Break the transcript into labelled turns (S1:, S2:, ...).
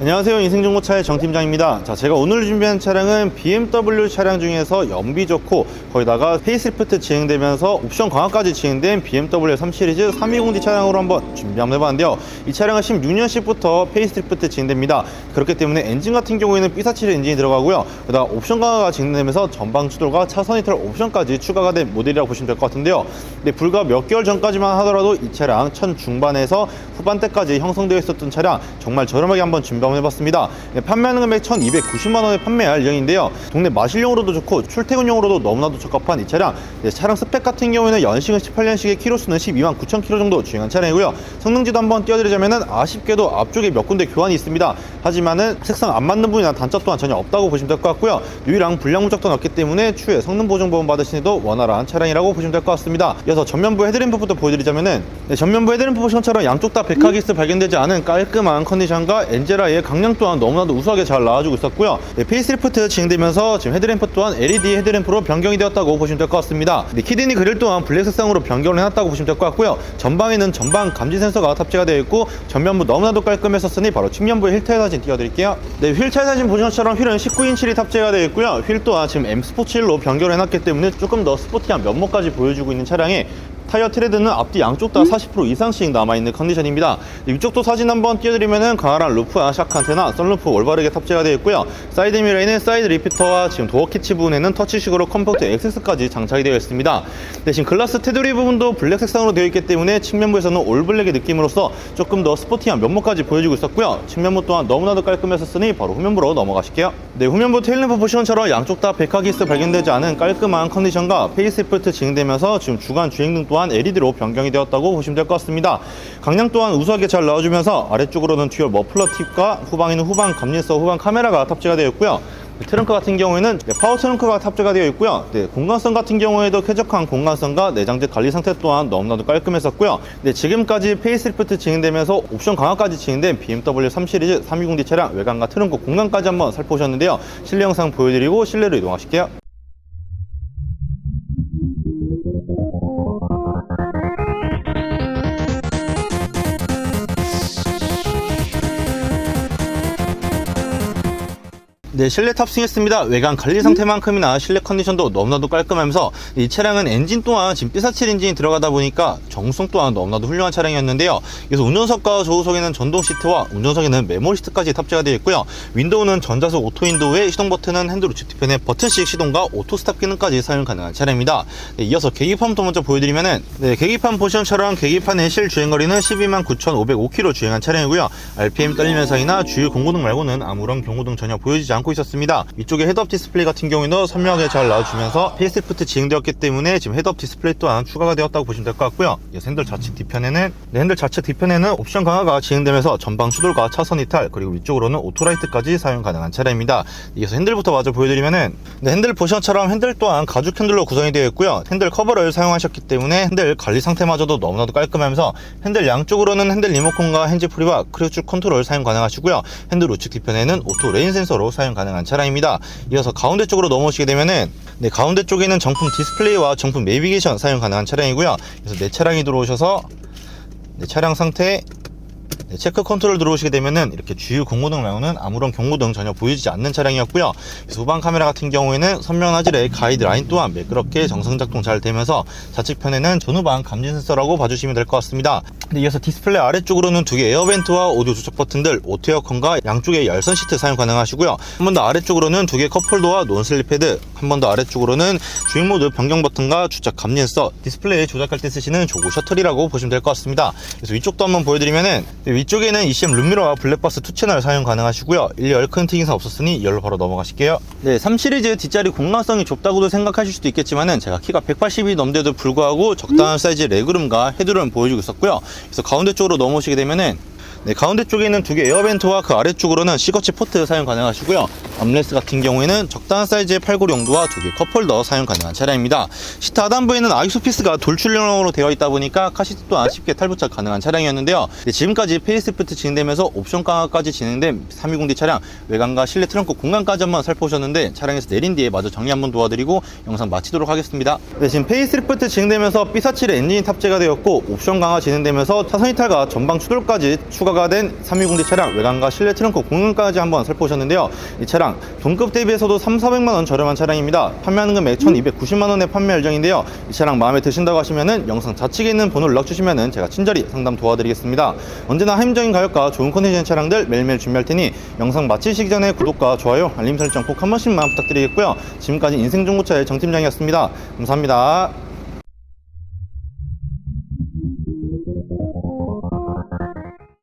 S1: 안녕하세요. 인생정보차의 정팀장입니다. 자 제가 오늘 준비한 차량은 BMW 차량 중에서 연비 좋고 거기다가 페이스리프트 진행되면서 옵션 강화까지 진행된 BMW 3 시리즈 320D 차량으로 한번 준비 한번 해봤는데요. 이 차량은 16년식부터 페이스리프트 진행됩니다. 그렇기 때문에 엔진 같은 경우에는 B47 엔진이 들어가고요. 그다음 옵션 강화가 진행되면서 전방 추돌과 차선 이탈 옵션까지 추가가 된 모델이라고 보시면 될 것 같은데요. 근데 불과 몇 개월 전까지만 하더라도 이 차량 천 중반에서 후반대까지 형성되어 있었던 차량 정말 저렴하게 한번 준비 한번 해봤습니다. 네, 판매하는 금액 1,290만 원에 판매할 예정인데요. 동네 마실용으로도 좋고 출퇴근용으로도 너무나도 적합한 이 차량. 네, 차량 스펙 같은 경우에는 연식은 18년식의 키로수는 12만 9천 킬로 정도 주행한 차량이고요. 성능지도 한번 띄워드리자면은 아쉽게도 앞쪽에 몇 군데 교환이 있습니다. 하지만은 색상 안 맞는 부분이나 단차 또한 전혀 없다고 보시면 될 것 같고요. 유리랑 불량 물적도 없기 때문에 추후에 성능 보증 보험 받으시는데도 원활한 차량이라고 보시면 될 것 같습니다. 이어서 전면부 헤드램프부터 보여드리자면은 네, 전면부 헤드램프 보시면처럼 양쪽 다 백하기스 발견되지 않은 깔끔한 컨디션과 엔젤라의 강량 또한 너무나도 우수하게 잘 나와주고 있었고요. 네, 페이스리프트 진행되면서 지금 헤드램프 또한 LED 헤드램프로 변경이 되었다고 보시면 될 것 같습니다. 네, 키드니 그릴 또한 블랙 색상으로 변경을 해놨다고 보시면 될 것 같고요. 전방에는 전방 감지 센서가 탑재가 되어 있고 전면부 너무나도 깔끔했었으니 바로 측면부의 휠 타일 사진 띄워드릴게요. 네, 휠 타일 사진 보시는 것처럼 휠은 19인치리 탑재가 되어 있고요. 휠 또한 지금 M 스포츠 1로 변경을 해놨기 때문에 조금 더 스포티한 면모까지 보여주고 있는 차량에 타이어 트레드는 앞뒤 양쪽 다 40% 이상씩 남아있는 컨디션입니다. 이쪽도 사진 한번 띄워드리면은 강화란 루프와 샤크 안테나, 썬루프 올바르게 탑재가 되어 있고요. 사이드 미러에는 사이드 리피터와 지금 도어 캐치 부분에는 터치식으로 컴포트 액세스까지 장착이 되어 있습니다. 대신 글라스 테두리 부분도 블랙 색상으로 되어 있기 때문에 측면부에서는 올블랙의 느낌으로서 조금 더 스포티한 면모까지 보여주고 있었고요. 측면부 또한 너무나도 깔끔했었으니 바로 후면부로 넘어가실게요. 네, 후면부 테일램프 보시면처럼 양쪽 다 백화기스 발견되지 않은 깔끔한 컨디션과 페이스리프트 진행되면서 지금 주간 주행등 또한 LED로 변경이 되었다고 보시면 될 것 같습니다. 강량 또한 우수하게 잘 나와주면서 아래쪽으로는 듀얼 머플러 팁과 후방에는 후방 감리서 후방 카메라가 탑재가 되어 있고요. 네, 트렁크 같은 경우에는 네, 파워 트렁크가 탑재가 되어 있고요. 네, 공간성 같은 경우에도 쾌적한 공간성과 내장재 관리 상태 또한 너무나도 깔끔했었고요. 네, 지금까지 페이스리프트 진행되면서 옵션 강화까지 진행된 BMW 3 시리즈 320D 차량 외관과 트렁크 공간까지 한번 살펴보셨는데요. 실내 영상 보여드리고 실내로 이동하실게요. 네, 실내 탑승했습니다. 외관 관리 상태만큼이나 실내 컨디션도 너무나도 깔끔하면서 이 차량은 엔진 또한 지금 B47 엔진이 들어가다 보니까 정성 또한 너무나도 훌륭한 차량이었는데요. 그래서 운전석과 조수석에는 전동 시트와 운전석에는 메모리 시트까지 탑재가 되어 있고요. 윈도우는 전자석 오토 윈도우에 시동 버튼은 핸들 우측 뒤편에 버튼식 시동과 오토 스탑 기능까지 사용 가능한 차량입니다. 네, 이어서 계기판부터 먼저 보여드리면은 네, 계기판 보시면처럼 계기판의 실 주행거리는 12만 9,505km 주행한 차량이고요. RPM 떨림 현상이나 주유 공고등 말고는 아무런 경고등 전혀 보여지지 않고 있었습니다. 이쪽에 헤드업 디스플레이 같은 경우에는 선명하게 잘 나와주면서 페이스리프트 진행되었기 때문에 지금 헤드업 디스플레이 또한 추가가 되었다고 보시면 될 것 같고요. 이 핸들 좌측 뒤편에는 네, 핸들 좌측 뒤편에는 옵션 강화가 진행되면서 전방 추돌과 차선 이탈 그리고 위쪽으로는 오토라이트까지 사용 가능한 차량입니다. 이어서 핸들부터 마저 보여드리면은 네, 핸들 보시처럼 핸들 또한 가죽 핸들로 구성이 되어 있고요. 핸들 커버를 사용하셨기 때문에 핸들 관리 상태마저도 너무나도 깔끔하면서 핸들 양쪽으로는 핸들 리모컨과 핸즈프리와 크루즈 컨트롤 사용 가능하시고요. 핸들 우측 뒤편에는 오토 레인 센서로 사용 가능 한 차량입니다. 이어서 가운데 쪽으로 넘어오시게 되면은 네, 가운데 쪽에는 정품 디스플레이와 정품 내비게이션 사용 가능한 차량이고요. 그래서 내 차량이 들어오셔서 네, 차량 상태 네, 체크 컨트롤 들어오시게 되면은 이렇게 주유 공고등 말고는 아무런 경고등 전혀 보이지 않는 차량이었고요. 후방 카메라 같은 경우에는 선명 화질의 가이드 라인 또한 매끄럽게 정상 작동 잘 되면서 좌측편에는 전후방 감지 센서라고 봐주시면 될 것 같습니다. 네, 이어서 디스플레이 아래쪽으로는 두 개 에어벤트와 오디오 조작 버튼들, 오토 에어컨과 양쪽에 열선 시트 사용 가능하시고요. 한 번 더 아래쪽으로는 두 개 컵홀더와 논슬립 패드, 한 번 더 아래쪽으로는 주행 모드 변경 버튼과 주작 감지 센서, 디스플레이 조작할 때 쓰시는 조고 셔틀이라고 보시면 될 것 같습니다. 그래서 위쪽도 한번 보여드리면은 네, 위쪽에는 ECM 룸미러와 블랙박스 2채널 사용 가능하시고요. 1열 큰 특이사 없었으니 2열로 바로 넘어가실게요. 네, 3 시리즈 뒷자리 공간성이 좁다고도 생각하실 수도 있겠지만은 제가 키가 180이 넘는데도 불구하고 적당한 사이즈의 레그룸과 헤드룸 보여주고 있었고요. 그래서 가운데 쪽으로 넘어오시게 되면은 네, 가운데 쪽에는 두 개 에어벤트와 그 아래쪽으로는 시거치 포트 사용 가능하시고요. 암레스 같은 경우에는 적당한 사이즈의 팔고리 용도와 두 개 컵홀더 사용 가능한 차량입니다. 시트 하단부에는 아이소피스가 돌출형으로 되어 있다 보니까 카시트 또한 쉽게 탈부착 가능한 차량이었는데요. 네, 지금까지 페이스리프트 진행되면서 옵션 강화까지 진행된 320D 차량 외관과 실내 트렁크 공간까지 한번 살펴보셨는데 차량에서 내린 뒤에 마저 정리 한번 도와드리고 영상 마치도록 하겠습니다. 네, 지금 페이스리프트 진행되면서 B47 엔진이 탑재가 되었고 옵션 강화 진행되면서 차선 이탈과 전방 추돌까지 추가 추가가 된 320D 차량 외관과 실내 트렁크 공간까지 한번 살펴보셨는데요. 이 차량 동급 대비해서도 3, 400만 원 저렴한 차량입니다. 판매하는 금액 1,290만 원에 판매 예정인데요. 이 차량 마음에 드신다고 하시면은 영상 좌측에 있는 번호 연락 주시면은 제가 친절히 상담 도와드리겠습니다. 언제나 합리적인 가격과 좋은 컨디션 차량들 매일매일 준비할 테니 영상 마치시기 전에 구독과 좋아요, 알림 설정 꼭 한 번씩만 부탁드리겠고요. 지금까지 인생중고차의 정팀장이었습니다. 감사합니다.